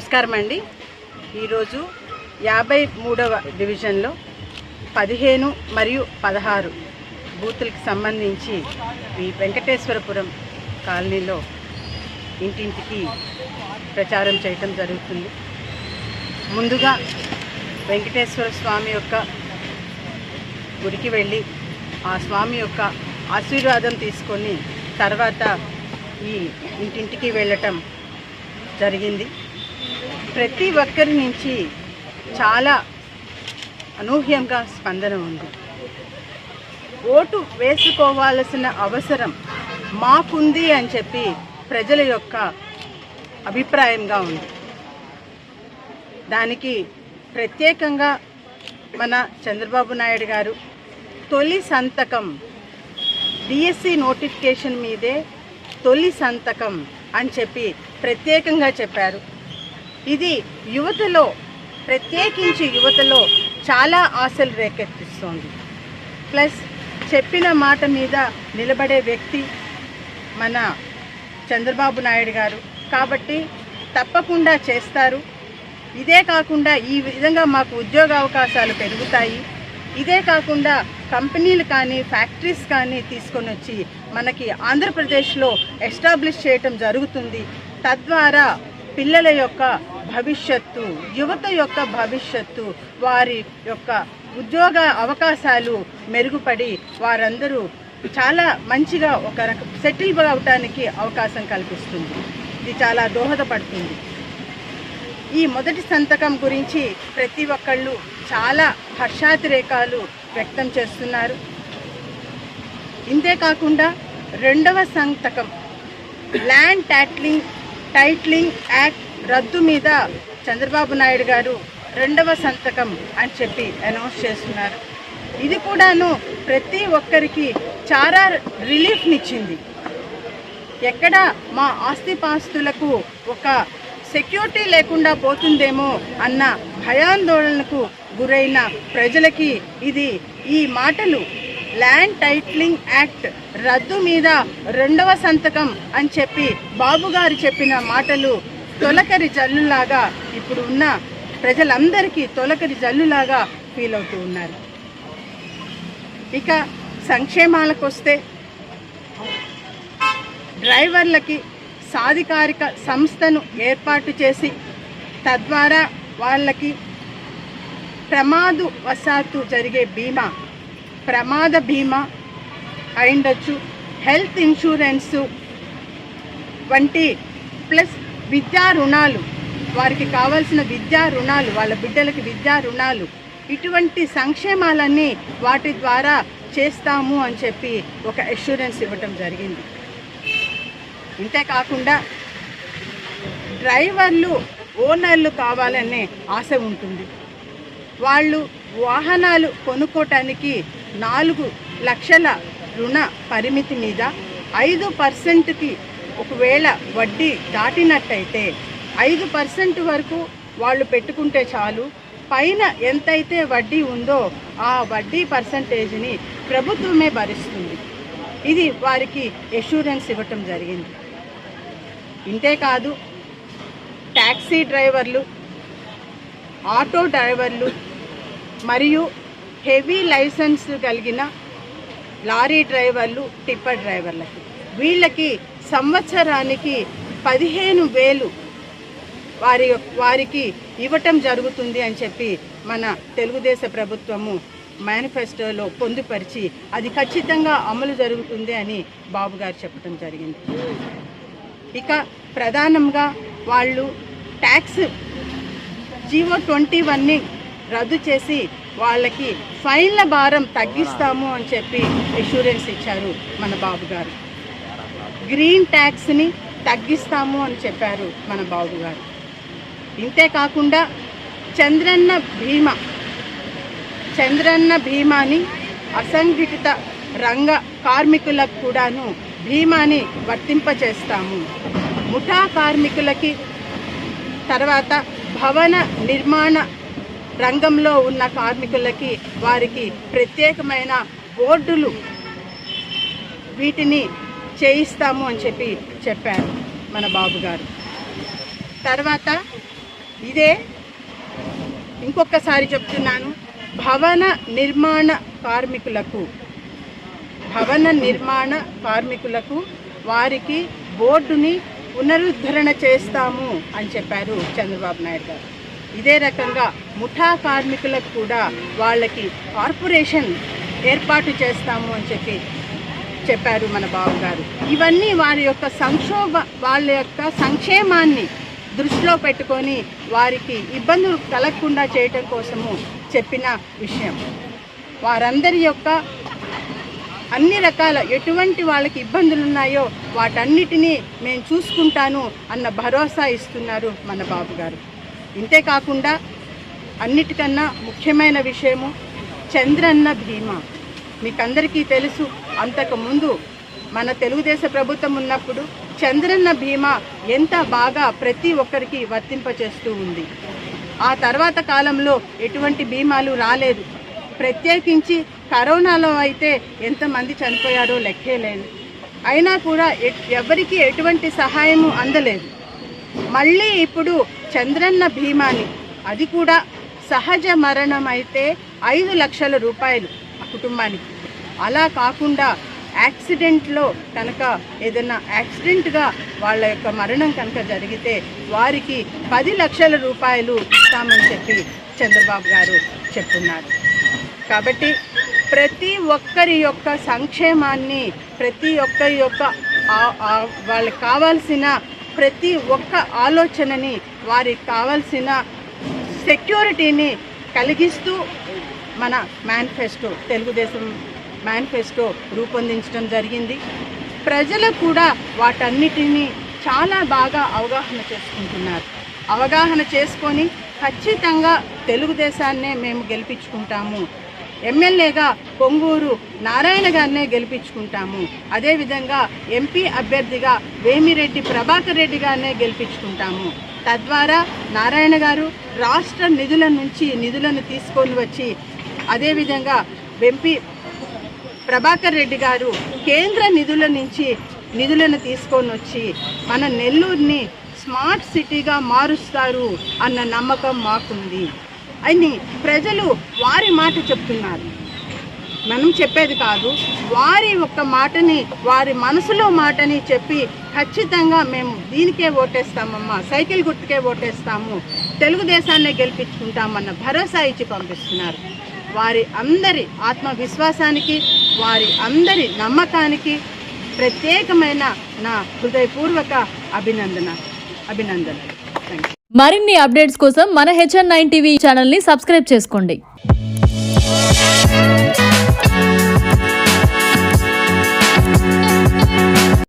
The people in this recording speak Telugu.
నమస్కారం అండి. ఈరోజు యాభై మూడవ డివిజన్లో పదిహేను మరియు పదహారు బూతులకు సంబంధించి ఈ వెంకటేశ్వరపురం కాలనీలో ఇంటింటికి ప్రచారం చేయటం జరుగుతుంది. ముందుగా వెంకటేశ్వర స్వామి యొక్క గుడికి వెళ్ళి ఆ స్వామి యొక్క ఆశీర్వాదం తీసుకొని తర్వాత ఈ ఇంటింటికి వెళ్ళటం జరిగింది. ప్రతి ఒక్కరి నుంచి చాలా అనూహ్యంగా స్పందన ఉంది. ఓటు వేసుకోవాల్సిన అవసరం మాకుంది అని చెప్పి ప్రజల యొక్క అభిప్రాయంగా ఉంది. దానికి ప్రత్యేకంగా మన చంద్రబాబు నాయుడు గారు తొలి సంతకం డిఎస్సి నోటిఫికేషన్ మీదే తొలి సంతకం అని చెప్పి ప్రత్యేకంగా చెప్పారు. ఇది యువతలో ప్రత్యేకించి యువతలో చాలా ఆశలు రేకెత్తిస్తోంది. ప్లస్ చెప్పిన మాట మీద నిలబడే వ్యక్తి మన చంద్రబాబు నాయుడు గారు. కాబట్టి తప్పకుండా చేస్తారు. ఇదే కాకుండా ఈ విధంగా మాకు ఉద్యోగ అవకాశాలు పెరుగుతాయి. ఇదే కాకుండా కంపెనీలు కానీ ఫ్యాక్టరీస్ కానీ తీసుకొని వచ్చి మనకి ఆంధ్రప్రదేశ్లో ఎస్టాబ్లిష్ చేయటం జరుగుతుంది. తద్వారా పిల్లల యొక్క భవిష్యత్తు యువత యొక్క భవిష్యత్తు వారి యొక్క ఉద్యోగ అవకాశాలు మెరుగుపడి వారందరూ చాలా మంచిగా ఒక రక సెటిల్ అవటానికి అవకాశం కల్పిస్తుంది. ఇది చాలా దోహదపడుతుంది. ఈ మొదటి సంతకం గురించి ప్రతి ఒక్కళ్ళు చాలా హర్షాతిరేకాలు వ్యక్తం చేస్తున్నారు. ఇంతే కాకుండా రెండవ సంతకం ల్యాండ్ టైట్లింగ్ టైట్లింగ్ యాక్ట్ రద్దు మీద చంద్రబాబు నాయుడు గారు రెండవ సంతకం అని చెప్పి అనౌన్స్ చేస్తున్నారు. ఇది కూడాను ప్రతి ఒక్కరికి చాలా రిలీఫ్నిచ్చింది. ఎక్కడ మా ఆస్తిపాస్తులకు ఒక సెక్యూరిటీ లేకుండా పోతుందేమో అన్న భయాందోళనకు గురైన ప్రజలకి ఇది ఈ మాటలు. ల్యాండ్ టైట్లింగ్ యాక్ట్ రద్దు మీద రెండవ సంతకం అని చెప్పి బాబు గారు చెప్పిన మాటలు తొలకరి జల్లులాగా ఇప్పుడు ఉన్న ప్రజలందరికీ తొలకరి జల్లులాగా ఫీల్ అవుతూ ఉన్నారు. ఇక సంక్షేమాలకు వస్తే డ్రైవర్లకి సాధికారిక సంస్థను ఏర్పాటు చేసి తద్వారా వాళ్ళకి ప్రమాదు వశాత్తు జరిగే బీమా ప్రమాద బీమా అయిండొచ్చు. హెల్త్ ఇన్సూరెన్సు వంటి ప్లస్ విద్యా రుణాలు వారికి కావాల్సిన విద్యా రుణాలు వాళ్ళ బిడ్డలకి విద్యా రుణాలు ఇటువంటి సంక్షేమాలన్నీ వాటి ద్వారా చేస్తాము అని చెప్పి ఒక అష్యూరెన్స్ ఇవ్వటం జరిగింది. ఇంతే కాకుండా డ్రైవర్లు ఓనర్లు కావాలనే ఆశ ఉంటుంది. వాళ్ళు వాహనాలు కొనుక్కోటానికి నాలుగు లక్షల రుణ పరిమితి మీద ఐదు పర్సెంట్కి ఒకవేళ వడ్డీ దాటినట్టయితే ఐదు పర్సెంట్ వరకు వాళ్ళు పెట్టుకుంటే చాలు. పైన ఎంతైతే వడ్డీ ఉందో ఆ వడ్డీ పర్సంటేజ్ని ప్రభుత్వమే భరిస్తుంది. ఇది వారికి ఎష్యూరెన్స్ ఇవ్వటం జరిగింది. ఇంతే కాదు ట్యాక్సీ డ్రైవర్లు ఆటో డ్రైవర్లు మరియు హెవీ లైసెన్స్ కలిగిన లారీ డ్రైవర్లు టిప్పర్ డ్రైవర్లకి వీళ్ళకి సంవత్సరానికి పదిహేను వేలు వారి వారికి ఇవ్వటం జరుగుతుంది అని చెప్పి మన తెలుగుదేశ ప్రభుత్వము మేనిఫెస్టోలో పొందుపరిచి అది ఖచ్చితంగా అమలు జరుగుతుంది అని బాబు గారు చెప్పడం జరిగింది. ఇక ప్రధానంగా వాళ్ళు ట్యాక్స్ జీవో ట్వంటీ వన్ని రద్దు చేసి వాళ్ళకి ఫైన్ల భారం తగ్గిస్తాము అని చెప్పి ఇన్సూరెన్స్ ఇచ్చారు మన బాబు గారు. గ్రీన్ ట్యాక్స్ని తగ్గిస్తాము అని చెప్పారు మన బాబు గారు. ఇంతే కాకుండా చంద్రన్న భీమా చంద్రన్న భీమాని అసంఘటిత రంగ కార్మికులకు కూడాను భీమాని వర్తింపచేస్తాము ముఠా కార్మికులకి తర్వాత భవన నిర్మాణ రంగంలో ఉన్న కార్మికులకి వారికి ప్రత్యేకమైన బోర్డులు వీటిని చేయిస్తాము అని చెప్పి చెప్పారు మన బాబు గారు. తర్వాత ఇదే ఇంకొకసారి చెప్తున్నాను భవన నిర్మాణ కార్మికులకు భవన నిర్మాణ కార్మికులకు వారికి బోర్డుని పునరుద్ధరణ చేస్తాము అని చెప్పారు చంద్రబాబు నాయుడు గారు. ఇదే రకంగా ముఠా కార్మికులకు కూడా వాళ్ళకి కార్పొరేషన్ ఏర్పాటు చేస్తాము అని చెప్పి చెప్పారు మన బాబు గారు ఇవన్నీ వారి యొక్క సంక్షోభ వాళ్ళ యొక్క సంక్షేమాన్ని దృష్టిలో పెట్టుకొని వారికి ఇబ్బందులు కలగకుండా చేయటం కోసము చెప్పిన విషయం. వారందరి యొక్క అన్ని రకాల ఎటువంటి వాళ్ళకి ఇబ్బందులు ఉన్నాయో వాటన్నిటినీ మేము చూసుకుంటాను అన్న భరోసా ఇస్తున్నారు మన బాబు గారు ఇంతేకాకుండా అన్నిటికన్నా ముఖ్యమైన విషయము చంద్రన్న భీమా మీకందరికీ తెలుసు. అంతకుముందు మన తెలుగుదేశ ప్రభుత్వం ఉన్నప్పుడు చంద్రన్న బీమా ఎంత బాగా ప్రతి ఒక్కరికి వర్తింపచేస్తూ ఉంది. ఆ తర్వాత కాలంలో ఎటువంటి బీమాలు రాలేదు. ప్రత్యేకించి కరోనాలో అయితే ఎంతమంది చనిపోయారో లెక్కే లేదు. అయినా కూడా ఎవరికి ఎటువంటి సహాయము అందలేదు. మళ్ళీ ఇప్పుడు చంద్రన్న భీమాని అది కూడా సహజ మరణం అయితే ఐదు లక్షల రూపాయలు. కుటుంబానికి. అలా కాకుండా యాక్సిడెంట్లో కనుక ఏదైనా యాక్సిడెంట్గా వాళ్ళ యొక్క మరణం కనుక జరిగితే వారికి పది లక్షల రూపాయలు ఇస్తామని చెప్పి చంద్రబాబు గారు చెప్తున్నారు. కాబట్టి ప్రతి ఒక్కరి యొక్క సంక్షేమాన్ని ప్రతి ఒక్కరి యొక్క వాళ్ళకి కావాల్సిన ప్రతి ఒక్క ఆలోచనని వారికి కావాల్సిన సెక్యూరిటీని కలిగిస్తూ మన మేనిఫెస్టో తెలుగుదేశం మేనిఫెస్టో రూపొందించడం జరిగింది. ప్రజలు కూడా వాటన్నిటినీ చాలా బాగా అవగాహన చేసుకుంటున్నారు. అవగాహన చేసుకొని ఖచ్చితంగా తెలుగుదేశాన్నే మేము గెలిపించుకుంటాము. ఎమ్మెల్యేగా పొంగూరు నారాయణ గారినే గెలిపించుకుంటాము. అదేవిధంగా ఎంపీ అభ్యర్థిగా వేమిరెడ్డి ప్రభాకర్ రెడ్డి గారినే గెలిపించుకుంటాము. తద్వారా నారాయణ గారు రాష్ట్ర నిధుల నుంచి నిధులను తీసుకొని వచ్చి అదేవిధంగా ఎంపీ ప్రభాకర్ రెడ్డి గారు కేంద్ర నిధుల నుంచి నిధులను తీసుకొని వచ్చి మన నెల్లూరుని స్మార్ట్ సిటీగా మారుస్తారు అన్న నమ్మకం మాకుంది. అని ప్రజలు వారి మాట చెప్తున్నారు. మనం చెప్పేది కాదు వారి ఒక్క మాటని వారి మనసులో మాటని చెప్పి ఖచ్చితంగా మేము దీనికే ఓటేస్తామమ్మా సైకిల్ గుర్తుకే ఓటేస్తాము తెలుగుదేశాన్నే గెలిపించుకుంటామన్న భరోసా ఇచ్చి పంపిస్తున్నారు. వారి అందరి ఆత్మవిశ్వాసానికి వారి అందరి నమ్మకానికి ప్రత్యేకమైన నా హృదయపూర్వక అభినందన అభినందన థ్యాంక్ యూ మరిన్ని అప్డేట్స్ కోసం మన హెచ్ఎన్ నైన్ టీవీ ఛానల్ని సబ్స్క్రైబ్ చేసుకోండి.